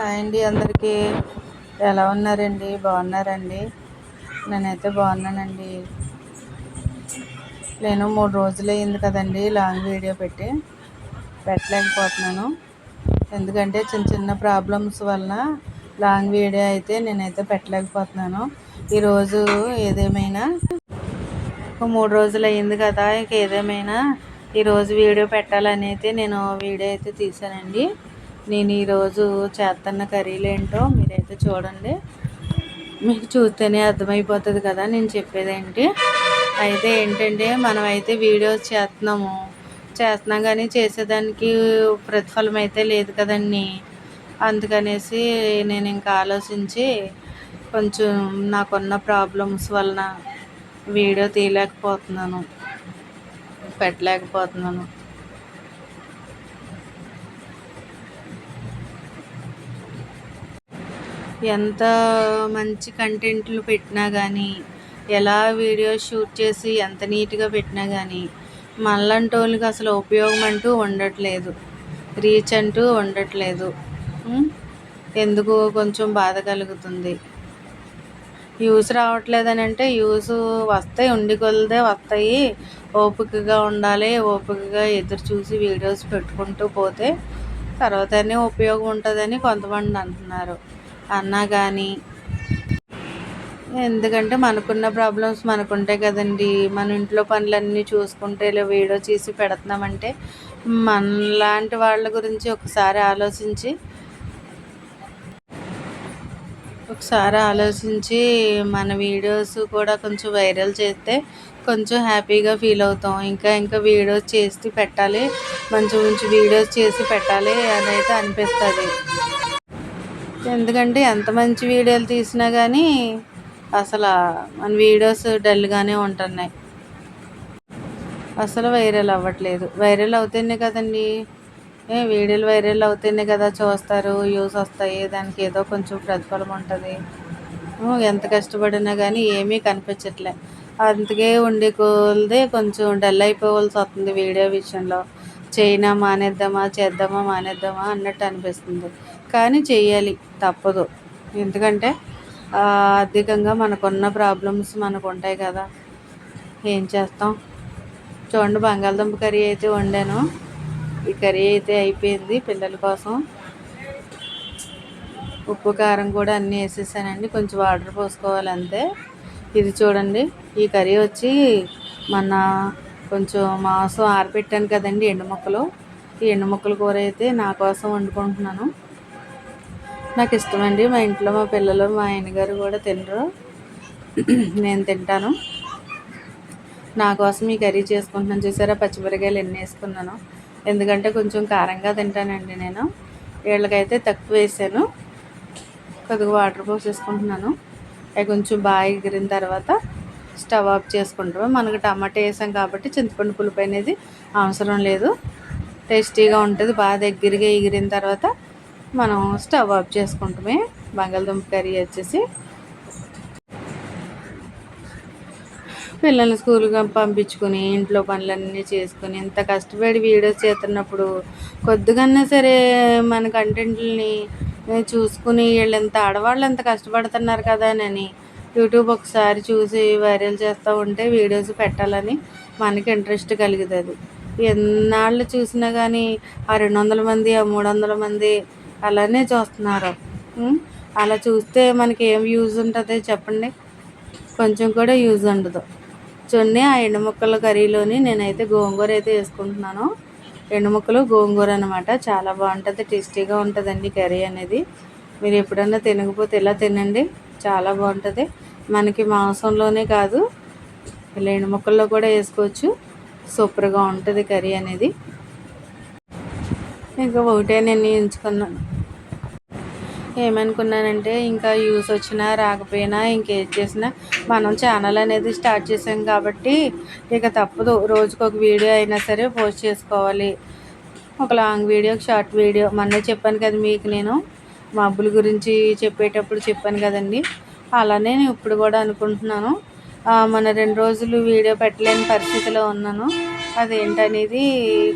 Hi అండి అందరికీ. ఎలా ఉన్నారండి? బాగున్నారండి? నేనైతే బాగున్నానండి. నేను మూడు రోజులు అయింది కదండి లాంగ్ వీడియో పెట్టి. పెట్టలేకపోతున్నాను. ఎందుకంటే చిన్న చిన్న ప్రాబ్లమ్స్ వల్ల లాంగ్ వీడియో అయితే నేనైతే పెట్టలేకపోతున్నాను. ఈరోజు ఏదేమైనా మూడు రోజులు అయింది కదా ఇంక ఏదేమైనా ఈరోజు వీడియో పెట్టాలని అయితే నేను వీడియో అయితే తీసానండి నేను ఈరోజు చేస్తున్న కర్రీలు ఏంటో మీరైతే చూడండి. మీకు చూస్తేనే అర్థమైపోతుంది కదా నేను చెప్పేది ఏంటి? అయితే ఏంటంటే మనం అయితే వీడియోస్ చేస్తున్నాము చేస్తున్నాం కానీ చేసేదానికి ప్రతిఫలం అయితే లేదు కదండి. అందుకనేసి నేను ఇంకా ఆలోచించి కొంచెం నాకున్న ప్రాబ్లమ్స్ వలన వీడియో తీయలేకపోతున్నాను. పెట్టలేకపోతున్నాను. ఎంత మంచి కంటెంట్లు పెట్టినా కానీ ఎలా వీడియో షూట్ చేసి ఎంత నీట్గా పెట్టినా కానీ మనలాంటి వాళ్ళకి అసలు ఉపయోగం అంటూ ఉండట్లేదు. రీచ్ అంటూ ఉండట్లేదు. ఎందుకు కొంచెం బాధ కలుగుతుంది. యూస్ రావట్లేదని అంటే యూస్ వస్తాయి ఉండి కొలదే వస్తాయి. ఓపికగా ఉండాలి ఓపికగా ఎదురు చూసి వీడియోస్ పెట్టుకుంటూ పోతే తర్వాతనే ఉపయోగం ఉంటుందని కొంతమంది అంటున్నారు. అన్నా కానీ ఎందుకంటే మనకున్న ప్రాబ్లమ్స్ మనకుంటాయి కదండి. మన ఇంట్లో పనులన్నీ చూసుకుంటే ఇలా వీడియో చేసి పెడుతున్నామంటే మనలాంటి వాళ్ళ గురించి ఒకసారి ఆలోచించి ఒకసారి ఆలోచించి మన వీడియోస్ కూడా కొంచెం వైరల్ చేస్తే కొంచెం హ్యాపీగా ఫీల్ అవుతాం. ఇంకా ఇంకా వీడియోస్ చేసి పెట్టాలి. మంచి మంచి వీడియోస్ చేసి పెట్టాలి అని అయితే అనిపిస్తుంది. ఎందుకంటే ఎంత మంచి వీడియోలు తీసినా కానీ అసలు మన వీడియోస్ డల్గానే ఉంటున్నాయి. అసలు వైరల్ అవ్వట్లేదు. వైరల్ అవుతేనే కదండి. ఏ వీడియోలు వైరల్ అవుతేనే కదా చూస్తారు యూస్ వస్తాయి దానికి ఏదో కొంచెం ప్రతిఫలం ఉంటుంది. ఎంత కష్టపడినా కానీ ఏమీ కనిపించట్లే. అందుకే ఉండే కోల్దే కొంచెం డల్ అయిపోవాల్సి వస్తుంది వీడియో విషయంలో. చైనా మానేద్దామా చేద్దామా మానేద్దామా అన్నట్టు అనిపిస్తుంది. కానీ చేయాలి తప్పదు. ఎందుకంటే ఆర్థికంగా మనకున్న ప్రాబ్లమ్స్ మనకు ఉంటాయి కదా. ఏం చేస్తాం? చూడండి బంగాళదుంప కర్రీ అయితే వండాను. ఈ కర్రీ అయితే అయిపోయింది పిల్లల కోసం. ఉప్పు కారం కూడా అన్నీ వేసేసానండి. కొంచెం వాటర్ పోసుకోవాలి అంతే. ఇది చూడండి ఈ కర్రీ వచ్చి మన కొంచెం మాంసం ఆరబెట్టాను కదండి ఎండు మొక్కలు. ఈ ఎండు మొక్కల కూర అయితే నా కోసం వండుకుంటున్నాను. నాకు ఇష్టమండి. మా ఇంట్లో మా పిల్లలు మా ఆయనగారు కూడా తినరు. నేను తింటాను. నా కోసం ఈ కర్రీ చేసుకుంటున్నాను. చూసారా? పచ్చిమిరకాయలు ఎన్ని వేసుకున్నాను. ఎందుకంటే కొంచెం కారంగా తింటానండి నేను. వీళ్ళకైతే తక్కువ వేసాను. కొద్దిగా వాటర్ పోసేసుకుంటున్నాను అవి కొంచెం బాగా ఎగిరిన తర్వాత స్టవ్ ఆఫ్ చేసుకుంటాము. మనకు టమాటా వేసాం కాబట్టి చింతపండు పులుపు అనేది అవసరం లేదు. టేస్టీగా ఉంటుంది. బాగా దగ్గరగా ఎగిరిన తర్వాత మనం స్టవ్ ఆఫ్ చేసుకుంటామే. బంగాళదుంప కర్రీ వచ్చేసి. పిల్లల్ని స్కూల్కి పంపించుకుని ఇంట్లో పనులన్నీ చేసుకుని ఇంత కష్టపడి వీడియోస్ చేస్తున్నప్పుడు కొద్దిగా సరే మన కంటెంట్ని చూసుకుని వీళ్ళు ఇంత ఆడవాళ్ళు ఎంత కష్టపడుతున్నారు కదా అని యూట్యూబ్ ఒకసారి చూసి వైరల్ చేస్తూ ఉంటే వీడియోస్ పెట్టాలని మనకి ఇంట్రెస్ట్ కలుగుతుంది. ఎన్నాళ్ళు చూసినా కానీ ఆ రెండు వందల మంది ఆ మూడు వందల మంది అలానే చూస్తున్నారు. అలా చూస్తే మనకి ఏం యూజ్ ఉంటుంది చెప్పండి? కొంచెం కూడా యూజ్ ఉండదు. చూడండి ఆ ఎండుముక్కల కర్రీలోని నేనైతే గోంగూర అయితే వేసుకుంటున్నాను. ఎండుముక్కలు గోంగూర అనమాట చాలా బాగుంటుంది టేస్టీగా ఉంటుందండి కర్రీ అనేది. మీరు ఎప్పుడన్నా తినకపోతే ఇలా తినండి చాలా బాగుంటుంది. మనకి మాంసంలోనే కాదు ఇలా ఎండుముక్కల్లో కూడా వేసుకోవచ్చు. సూపర్గా ఉంటుంది కర్రీ అనేది. ఇంకా ఒకటే నేను ఎంచుకున్నాను. ఏమనుకున్నానంటే ఇంకా యూస్ వచ్చినా రాకపోయినా ఇంకేది చేసినా మనం ఛానల్ అనేది స్టార్ట్ చేసాం కాబట్టి ఇక తప్పదు. రోజుకు ఒక వీడియో అయినా సరే పోస్ట్ చేసుకోవాలి. ఒక లాంగ్ వీడియో ఒక షార్ట్ వీడియో మొన్నే చెప్పాను కదా మీకు నేను. మబ్బుల గురించి చెప్పేటప్పుడు చెప్పాను కదండి. అలానే నేను ఇప్పుడు కూడా అనుకుంటున్నాను. మన రెండు రోజులు వీడియో పెట్టలేని పరిస్థితిలో ఉన్నాను. అదేంటనేది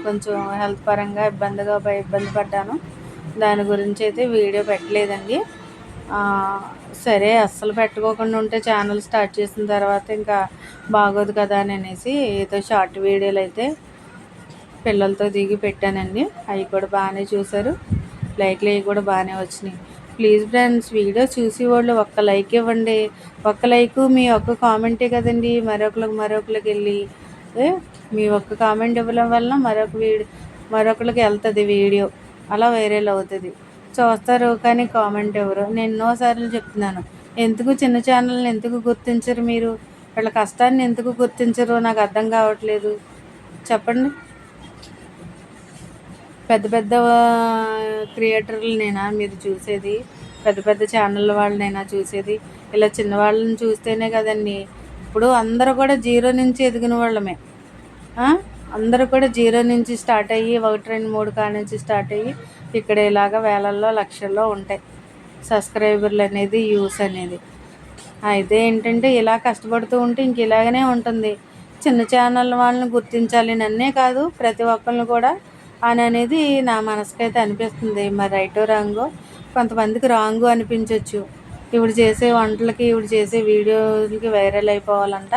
కొంచెం హెల్త్ పరంగా ఇబ్బందిగా ఇబ్బంది పడ్డాను. దాని గురించి అయితే వీడియో పెట్టలేదండి. సరే అస్సలు పెట్టుకోకుండా ఉంటే ఛానల్ స్టార్ట్ చేసిన తర్వాత ఇంకా బాగోదు కదా అని అనేసి ఏదో షార్ట్ వీడియోలు అయితే పిల్లలతో దిగి పెట్టానండి. అవి కూడా బాగానే చూశారు. లైక్లు అవి కూడా బాగానే వచ్చినాయి. ప్లీజ్ ఫ్రెండ్స్ వీడియో చూసి వాళ్ళు ఒక్క లైక్ ఇవ్వండి. ఒక్క లైక్ మీ ఒక్క కామెంటే కదండి. మరొకరికి మరొకరికి వెళ్ళి ఏ, మీ ఒక్క కామెంట్ ఇవ్వడం వల్ల మరొక వీడియో మరొకరికి వెళ్తుంది వీడియో. అలా వైరల్ అవుతుంది. చూస్తారు కానీ కామెంట్ ఎవరు? నేను ఎన్నోసార్లు చెప్తున్నాను. ఎందుకు చిన్న ఛానల్ని ఎందుకు గుర్తించరు మీరు? వాళ్ళ కష్టాన్ని ఎందుకు గుర్తించరు? నాకు అర్థం కావట్లేదు. చెప్పండి. పెద్ద పెద్ద క్రియేటర్లనేనా మీరు చూసేది పెద్ద పెద్ద ఛానల్ వాళ్ళనైనా చూసేది ఇలా చిన్న వాళ్ళని చూస్తేనే కదండి. ఇప్పుడు అందరూ కూడా జీరో నుంచి ఎదిగిన వాళ్ళమే. అందరూ కూడా జీరో నుంచి స్టార్ట్ అయ్యి ఒకటి రెండు మూడు కాడ నుంచి స్టార్ట్ అయ్యి ఇక్కడ ఇలాగ వేలల్లో లక్షల్లో ఉంటాయి. సబ్స్క్రైబర్లు అనేది యూస్ అనేది. అయితే ఏంటంటే ఇలా కష్టపడుతూ ఉంటే ఇంక ఇలాగనే ఉంటుంది. చిన్న ఛానల్ వాళ్ళని గుర్తించాలి నన్నే కాదు ప్రతి ఒక్కరిని కూడా అని అనేది నా మనసుకైతే అనిపిస్తుంది. మరి రైటో రాంగో? కొంతమందికి రాంగు అనిపించవచ్చు ఇప్పుడు చేసే వంటలకి ఇప్పుడు చేసే వీడియోలకి వైరల్ అయిపోవాలంట.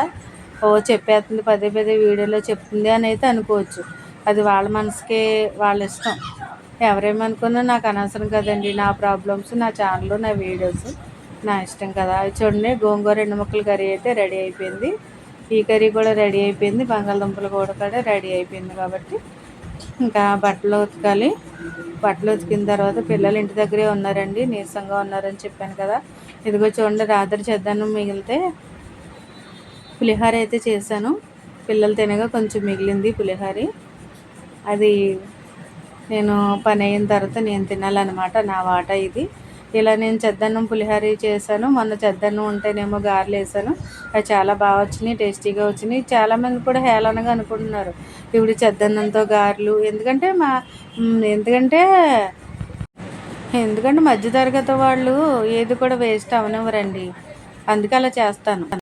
ఓ చెప్పేస్తుంది పదే పదే వీడియోలో చెప్తుంది అని అయితే అనుకోవచ్చు. అది వాళ్ళ మనసుకే వాళ్ళ ఇష్టం. ఎవరేమనుకున్నా నాకు అనవసరం కదండి. నా ప్రాబ్లమ్స్ నా ఛానల్ నా వీడియోస్ నా ఇష్టం కదా. అది చూడండి గోంగూర రెండు ముక్కల కర్రీ అయితే రెడీ అయిపోయింది. ఈ కర్రీ కూడా రెడీ అయిపోయింది. బంగాళదుంపలు కూడా కూడా రెడీ అయిపోయింది కాబట్టి ఇంకా బట్టలు ఉతకాలి. బట్టలు ఉతికిన తర్వాత పిల్లలు ఇంటి దగ్గరే ఉన్నారండి నీరసంగా ఉన్నారని చెప్పాను కదా. ఇదిగో చూడండి రాత్రి చేద్దాను మిగిలితే పులిహోర అయితే చేశాను. పిల్లలు తినగా కొంచెం మిగిలింది పులిహారి. అది నేను పని అయిన తర్వాత నేను తినాలన్నమాట నా వాటా ఇది. ఇలా నేను చెద్దన్నం పులిహోర చేశాను. మొన్న చెద్దన్నం ఉంటేనేమో గారెలు వేసాను అవి చాలా బాగా వచ్చినాయి టేస్టీగా వచ్చినాయి. చాలామంది కూడా హేళనగా అనుకుంటున్నారు. ఇప్పుడు చెద్దన్నంతో గారెలు ఎందుకంటే మా ఎందుకంటే ఎందుకంటే మధ్యతరగతి వాళ్ళు ఏది కూడా వేస్ట్ అవనివ్వరండి. అందుకే అలా చేస్తాను.